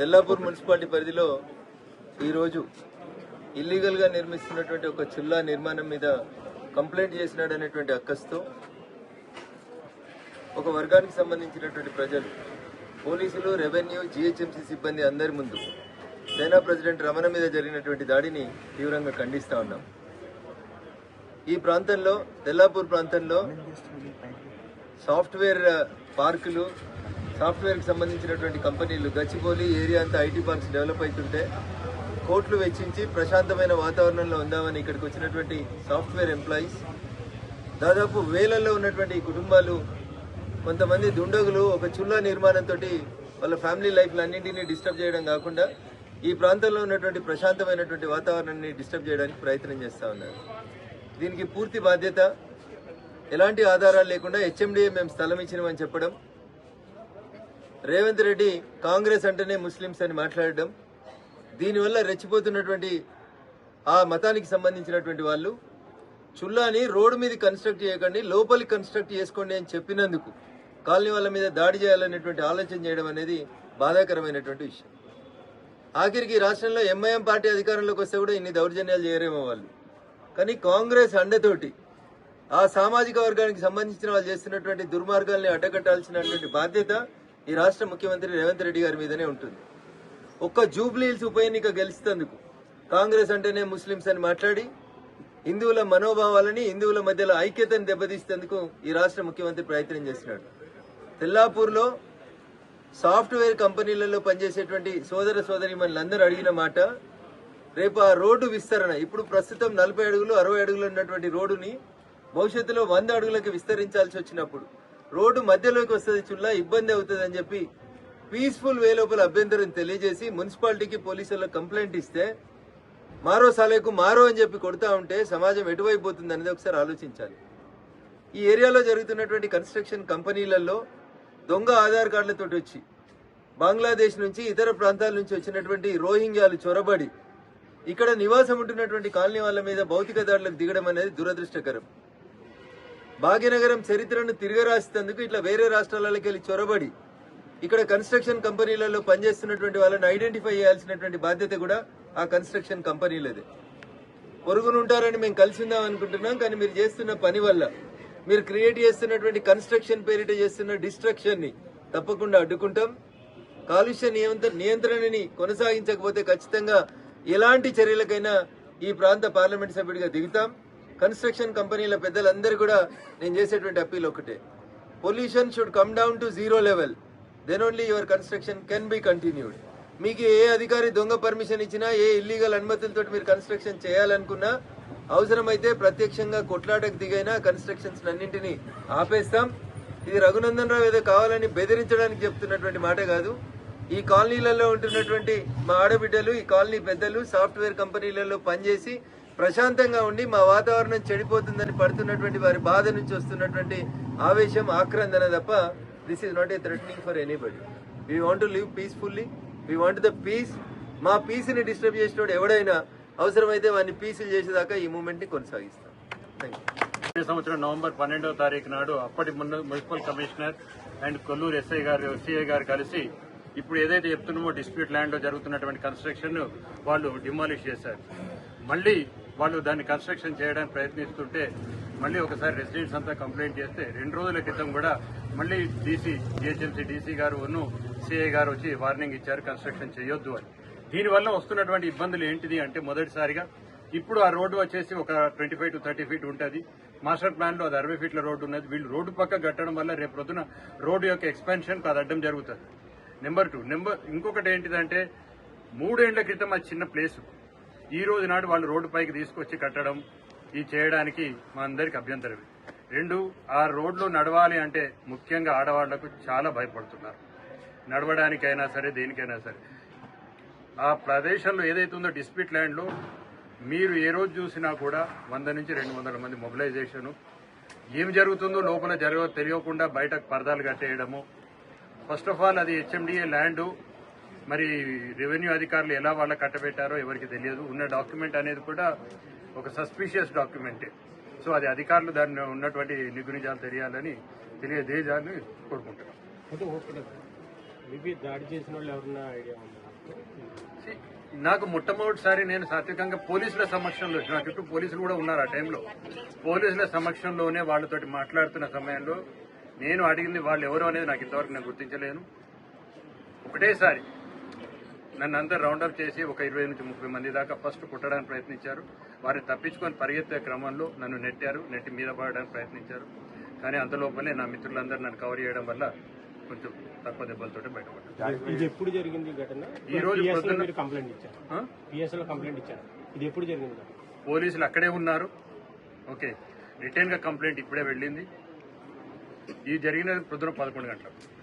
Tellapur municipality పరిధిలో ఈరోజు ఇల్లీగల్గా నిర్మిస్తున్నటువంటి ఒక చిల్లా నిర్మాణం మీద కంప్లైంట్ చేసినాడు అనేటువంటి అక్కస్తో ఒక వర్గానికి సంబంధించినటువంటి ప్రజలు పోలీసులు రెవెన్యూ జిహెచ్ఎంసీ సిబ్బంది అందరి ముందు సేనా ప్రెసిడెంట్ రమణ మీద జరిగినటువంటి దాడిని తీవ్రంగా ఖండిస్తా ఉన్నాం. ఈ ప్రాంతంలో తెల్లాపూర్ ప్రాంతంలో సాఫ్ట్వేర్ పార్కులు సాఫ్ట్వేర్కి సంబంధించినటువంటి కంపెనీలు గచ్చిబౌలి ఏరియా అంతా ఐటీ పార్క్స్ డెవలప్ అవుతుంటే కోట్లు వెచ్చించి ప్రశాంతమైన వాతావరణంలో ఉందామని ఇక్కడికి వచ్చినటువంటి సాఫ్ట్వేర్ ఎంప్లాయీస్ దాదాపు వేలల్లో ఉన్నటువంటి కుటుంబాలు కొంతమంది దుండగులు ఒక చుల్లా నిర్మాణంతో వాళ్ళ ఫ్యామిలీ లైఫ్లు అన్నింటినీ డిస్టర్బ్ చేయడం కాకుండా ఈ ప్రాంతంలో ఉన్నటువంటి ప్రశాంతమైనటువంటి వాతావరణాన్ని డిస్టర్బ్ చేయడానికి ప్రయత్నం చేస్తూ ఉన్నారు. దీనికి పూర్తి బాధ్యత ఎలాంటి ఆధారాలు లేకుండా హెచ్ఎండిఏ మేము స్థలం ఇచ్చినామని చెప్పడం రేవంత్ రెడ్డి కాంగ్రెస్ అంటేనే ముస్లిమ్స్ అని మాట్లాడడం దీనివల్ల రెచ్చిపోతున్నటువంటి ఆ మతానికి సంబంధించినటువంటి వాళ్ళు చుల్లాని రోడ్డు మీద కన్స్ట్రక్ట్ చేయకండి లోపలి కన్స్ట్రక్ట్ చేసుకోండి అని చెప్పినందుకు కాలనీ వాళ్ళ మీద దాడి చేయాలనేటువంటి ఆలోచన చేయడం అనేది బాధాకరమైనటువంటి విషయం. ఆఖరికి రాష్ట్రంలో ఎంఐఎం పార్టీ అధికారంలోకి వస్తే కూడా ఇన్ని దౌర్జన్యాలు చేయరేమో వాళ్ళు. కానీ కాంగ్రెస్ అండతోటి ఆ సామాజిక వర్గానికి సంబంధించిన వాళ్ళు చేస్తున్నటువంటి దుర్మార్గాల్ని అడ్డకట్టాల్సినటువంటి బాధ్యత ఈ రాష్ట్ర ముఖ్యమంత్రి రేవంత్ రెడ్డి గారి మీదనే ఉంటుంది. ఒక్క జూబ్లీహిల్స్ ఉప ఎన్నిక గెలిచినందుకు కాంగ్రెస్ అంటేనే ముస్లిమ్స్ అని మాట్లాడి హిందువుల మనోభావాలని హిందువుల మధ్యలో ఐక్యతను దెబ్బతీసేందుకు ఈ రాష్ట్ర ముఖ్యమంత్రి ప్రయత్నం చేస్తున్నాడు తెల్లాపూర్లో సాఫ్ట్వేర్ కంపెనీలలో పనిచేసేటువంటి సోదర సోదరి మనందరూ అడిగిన మాట రేపు ఆ రోడ్డు విస్తరణ ఇప్పుడు ప్రస్తుతం నలభై అడుగులు అరవై అడుగులు ఉన్నటువంటి రోడ్డుని భవిష్యత్తులో వంద అడుగులకు విస్తరించాల్సి వచ్చినప్పుడు రోడ్డు మధ్యలోకి వస్తుంది చుల్లా ఇబ్బంది అవుతుంది అని చెప్పి పీస్ఫుల్ వే లోపల అభ్యంతరం తెలియజేసి మున్సిపాలిటీకి పోలీసులకు కంప్లైంట్ ఇస్తే మారో సాలేకు మారో అని చెప్పి కొడుతూ ఉంటే సమాజం ఎటువైపు పోతుంది అనేది ఒకసారి ఆలోచించాలి. ఈ ఏరియాలో జరుగుతున్నటువంటి కన్స్ట్రక్షన్ కంపెనీలలో దొంగ ఆధార్ కార్డులతో వచ్చి బంగ్లాదేశ్ నుంచి ఇతర ప్రాంతాల నుంచి వచ్చినటువంటి రోహింగ్యాలు చొరబడి ఇక్కడ నివాసం ఉంటున్నటువంటి కాలనీ వాళ్ళ మీద భౌతిక దాడులకు దిగడం అనేది దురదృష్టకరం. భాగ్యనగరం చరిత్రను తిరగరాసేందుకు ఇట్లా వేరే రాష్ట్రాలకి వెళ్ళి చొరబడి ఇక్కడ కన్స్ట్రక్షన్ కంపెనీలలో పనిచేస్తున్నటువంటి వాళ్ళని ఐడెంటిఫై చేయాల్సినటువంటి బాధ్యత కూడా ఆ కన్స్ట్రక్షన్ కంపెనీలదే. పొరుగునుంటారని మేము కలిసి ఉందాం అనుకుంటున్నాం కానీ మీరు చేస్తున్న పని వల్ల మీరు క్రియేట్ చేస్తున్నటువంటి కన్స్ట్రక్షన్ పేరిట చేస్తున్న డిస్ట్రక్షన్ని తప్పకుండా అడ్డుకుంటాం. కాలుష్య నియంత్రణని కొనసాగించకపోతే ఖచ్చితంగా ఎలాంటి చర్యలకైనా ఈ ప్రాంత పార్లమెంట్ సభ్యుడిగా దిగుతాం. కన్స్ట్రక్షన్ కంపెనీల పెద్దలందరూ కూడా నేను చేసేటువంటి అప్పీల్ ఒకటే. Pollution should come down to zero level then only your construction can be continued మీకు ఏ అధికారి దొంగ పర్మిషన్ ఇచ్చినా ఏ ఇల్లీగల్ అనుమతులతో మీరు కన్స్ట్రక్షన్ చేయాలనుకున్నా అవసరమైతే ప్రత్యక్షంగా కొట్లాటకు దిగైనా కన్స్ట్రక్షన్స్ అన్నింటినీ ఆపేస్తాం. ఇది రఘునందన్ రావు ఏదో కావాలని బెదిరించడానికి చెప్తున్నటువంటి మాట కాదు. ఈ కాలనీలలో ఉంటున్నటువంటి మా ఆడబిడ్డలు ఈ కాలనీ పెద్దలు సాఫ్ట్వేర్ కంపెనీలలో పనిచేసి ప్రశాంతంగా ఉండి మా వాతావరణం చెడిపోతుందని పడుతున్నటువంటి వారి బాధ నుంచి వస్తున్నటువంటి ఆవేశం ఆక్రందన తప్ప this is not a threatening for anybody we want live peacefully we want the peace మా పీస్ని డిస్టర్బ్ చేసినోడు ఎవడైనా అవసరమైతే వాడిని పీసులు చేసేదాకా ఈ మూమెంట్ని కొనసాగిస్తాం. థ్యాంక్ యూ ఈ సంవత్సరం నవంబర్ పన్నెండవ తారీఖు నాడు అప్పటి ముందు municipal commissioner and Kolluru SI గారు సిఐ గారు కలిసి ఇప్పుడు ఏదైతే చెప్తున్నామో డిస్ప్యూట్ ల్యాండ్లో జరుగుతున్నటువంటి కన్స్ట్రక్షన్ వాళ్ళు డిమాలిష్ చేశారు. మళ్ళీ వాళ్ళు దాన్ని కన్స్ట్రక్షన్ చేయడానికి ప్రయత్నిస్తుంటే మళ్ళీ ఒకసారి రెసిడెంట్స్ అంతా కంప్లైంట్ చేస్తే రెండు రోజుల క్రితం కూడా మళ్ళీ డీసీ జిహెచ్ఎంసీ డీసీ గారు సిఐ గారు వచ్చి వార్నింగ్ ఇచ్చారు కన్స్ట్రక్షన్ చేయొద్దు అని. దీనివల్ల వస్తున్నటువంటి ఇబ్బందులు ఏంటిది అంటే మొదటిసారిగా ఇప్పుడు ఆ రోడ్డు వచ్చేసి ఒక twenty five to thirty feet ఉంటుంది. మాస్టర్ ప్లాన్లో అది అరవై ఫీట్ల రోడ్డు ఉన్నది. వీళ్ళు రోడ్డు పక్క కట్టడం వల్ల రేపు పొద్దున రోడ్డు యొక్క ఎక్స్పాన్షన్ అది అడ్డం జరుగుతుంది. నెంబర్ టూ నెంబర్ ఇంకొకటి ఏంటిదంటే మూడేళ్ళ క్రితం అది చిన్న ప్లేస్ ఈ రోజు నాడు వాళ్ళు రోడ్డు పైకి తీసుకొచ్చి కట్టడం ఈ చేయడానికి మా అందరికి అభ్యంతరం రెండు ఆ రోడ్లు నడవాలి అంటే ముఖ్యంగా ఆడవాళ్ళకు చాలా భయపడుతున్నారు. నడవడానికైనా సరే దేనికైనా సరే. ఆ ప్రదేశంలో ఏదైతే ఉందో డిస్ప్యూట్ ల్యాండ్లో మీరు ఏ రోజు చూసినా కూడా వంద నుంచి రెండు వందల మంది మొబిలైజేషను. ఏం జరుగుతుందో లోపల జరగ తెలియకుండా బయటకు పరదాలు కట్టేయడము. ఫస్ట్ ఆఫ్ ఆల్ అది హెచ్ఎండిఏ ల్యాండ్. మరి రెవెన్యూ అధికారులు ఎలా వాళ్ళ కట్టబెట్టారో ఎవరికి తెలియదు. ఉన్న డాక్యుమెంట్ అనేది కూడా ఒక సస్పిషియస్ డాక్యుమెంటే సో అది అధికారులు దాన్ని ఉన్నటువంటి నిగునిజాలు తెలియాలని తెలియజేయాలని కోరుకుంటున్నాం. మేబీ దాడి చేసిన వాళ్ళు ఎవరన్నా ఐడియా ఉందా? See, నాకు మొట్టమొదటిసారి నేను సాత్వికంగా పోలీసుల సమక్షంలో నా చుట్టూ పోలీసులు కూడా ఉన్నారు ఆ టైంలో. పోలీసుల సమక్షంలోనే వాళ్ళతోటి మాట్లాడుతున్న సమయంలో నేను అడిగింది వాళ్ళు ఎవరు అనేది నాకు ఇంతవరకు నేను గుర్తించలేను. ఒకటేసారి నన్ను అందరు రౌండప్ చేసి ఒక ఇరవై నుంచి ముప్పై మంది దాకా ఫస్ట్ కుట్టడానికి ప్రయత్నించారు. వారిని తప్పించుకొని పరిగెత్తే క్రమంలో నన్ను నెట్టారు నెట్టి మీద పడడానికి ప్రయత్నించారు. కానీ అంతలోపలే నా మిత్రులందరూ నన్ను కవర్ చేయడం వల్ల కొంచెం తక్కువ దెబ్బలతోటి బయటపడ్డాను. ఇది ఎప్పుడు జరిగింది ఈ ఘటన? ఈ రోజు కంప్లైంట్ ఇచ్చారు. ఆ? పిఎస్లో కంప్లైంట్ ఇచ్చారు. ఇది ఎప్పుడు జరిగింది ఘటన? పోలీసులు అక్కడే ఉన్నారు. ఓకే. రిటర్న్గా కంప్లైంట్ ఇప్పుడే వెళ్ళింది. ఇది జరిగినది పొద్దున పదకొండు గంటలకు.